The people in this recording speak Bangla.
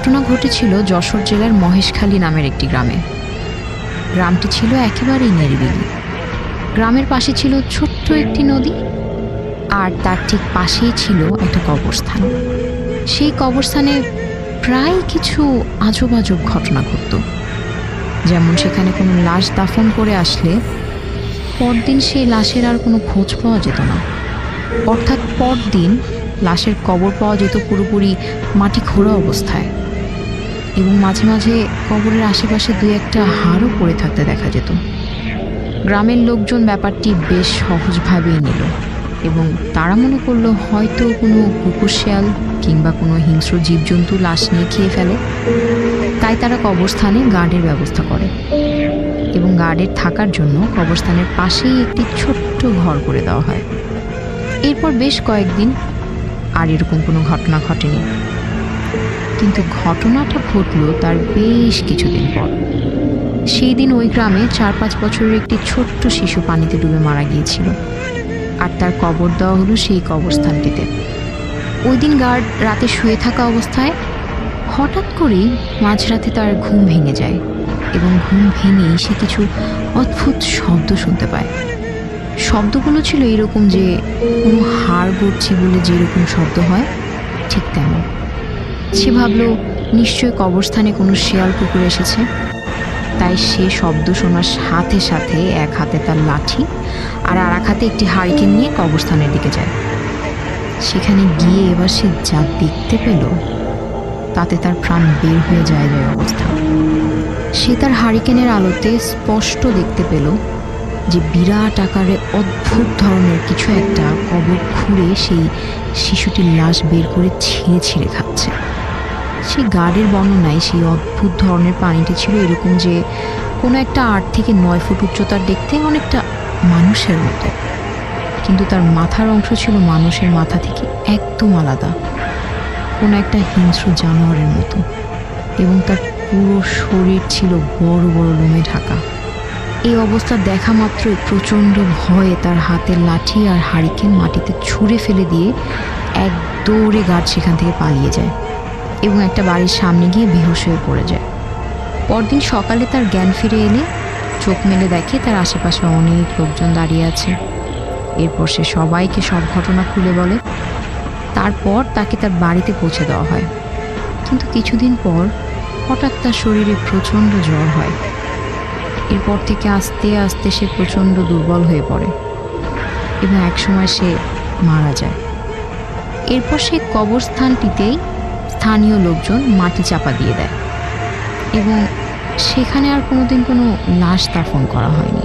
ঘটেছিল যশোর জেলার মহেশখালী নামের একটি গ্রামে। গ্রামটি ছিল একেবারেই নিরিবিলি। গ্রামের পাশে ছিল ছোট্ট একটি নদী, আর তার ঠিক পাশেই ছিল একটা কবরস্থান। সেই কবরস্থানে প্রায় কিছু আজব আজব ঘটনা ঘটত। যেমন সেখানে কোনো লাশ দাফন করে আসলে পরদিন সেই লাশের আর কোনো খোঁজ পাওয়া যেত না। অর্থাৎ পরদিন লাশের কবর পাওয়া যেত পুরোপুরি মাটি খোঁড়া অবস্থায়। এবং মাঝে মাঝে কবরের আশেপাশে দুই একটা হাড়ও পড়ে থাকতে দেখা যেত। গ্রামের লোকজন ব্যাপারটি বেশ সহজভাবেই নিল এবং তারা মনে করল হয়তো কোনো কুকুর শেয়াল কিংবা কোনো হিংস্র জীবজন্তু লাশ নিয়ে খেয়ে ফেলে। তাই তারা কবরস্থানে গার্ডের ব্যবস্থা করে এবং গার্ডের থাকার জন্য কবরস্থানের পাশেই একটি ছোট্ট ঘর করে দেওয়া হয়। এরপর বেশ কয়েকদিন আর এরকম কোনো ঘটনা ঘটেনি। কিন্তু ঘটনাটা ঘটলো তার বেশ কিছুদিন পর। সেই দিন ওই গ্রামে চার পাঁচ বছরের একটি ছোট্ট শিশু পানিতে ডুবে মারা গিয়েছিল। আর তার কবর দেওয়া হলো সেই কবরস্থানটিতে। ওই দিন গার্ড রাতে শুয়ে থাকা অবস্থায় হঠাৎ করেই মাঝরাতে তার ঘুম ভেঙে যায় এবং ঘুম ভেঙেই সে কিছু অদ্ভুত শব্দ শুনতে পায়। শব্দগুলো ছিল এরকম যে কোনো হাড় গড়ছি বলে যেরকম শব্দ হয়, ঠিক তেমন। সে ভাবল, নিশ্চয়ই কবরস্থানে কোনো শেয়াল কুকুর এসেছে। তাই সে শব্দ শোনার সাথে সাথে এক হাতে তার লাঠি আর আর এক হাতে একটি হারিকেন নিয়ে কবরস্থানের দিকে যায়। সেখানে গিয়ে এবার সে যা দেখতে পেল, তাতে তার প্রাণ বের হয়ে যায় যায় অবস্থা। সে তার হারিকেনের আলোতে স্পষ্ট দেখতে পেল যে বিরাট আকারে অদ্ভুত ধরনের কিছু একটা কবর খুঁড়ে সেই শিশুটির লাশ বের করে ছিঁড়ে ছিঁড়ে খাচ্ছে। সেই গার্ডের বর্ণনায় সেই অদ্ভুত ধরনের প্রাণীটি ছিল এরকম যে কোনো একটা আট থেকে নয় ফুট উচ্চতার দেখতে অনেকটা মানুষের মতো। কিন্তু তার মাথার অংশ ছিল মানুষের মাথা থেকে একদম আলাদা। কোনো একটা হিংস্র জানোয়ারের মতো। এবং তার পুরো শরীর ছিল বড় বড় লোমে ঢাকা। এই অবস্থা দেখা মাত্রই প্রচণ্ড ভয়ে তার হাতের লাঠি আর হারিকেন মাটিতে ছুঁড়ে ফেলে দিয়ে এক দৌড়ে গার্ড সেখান থেকে পালিয়ে যায় এবং একটা বাড়ির সামনে গিয়ে বেহুশ হয়ে পড়ে যায়। পরদিন সকালে তার জ্ঞান ফিরে এলে, চোখ মেলে দেখে তার আশেপাশে অনেক লোকজন দাঁড়িয়ে আছে। এরপর সে সবাইকে সব ঘটনা খুলে বলে। তারপর তাকে তার বাড়িতে পৌঁছে দেওয়া হয়। কিন্তু কিছুদিন পর হঠাৎ তার শরীরে প্রচণ্ড জ্বর হয়। এরপর থেকে আস্তে আস্তে সে প্রচণ্ড দুর্বল হয়ে পড়ে এবং একসময় সে মারা যায়। এরপর সে কবরস্থানটিতেই স্থানীয় লোকজন মাটি চাপা দিয়ে দেয় এবং সেখানে আর কোনোদিন কোনো লাশ দাফন করা হয়নি।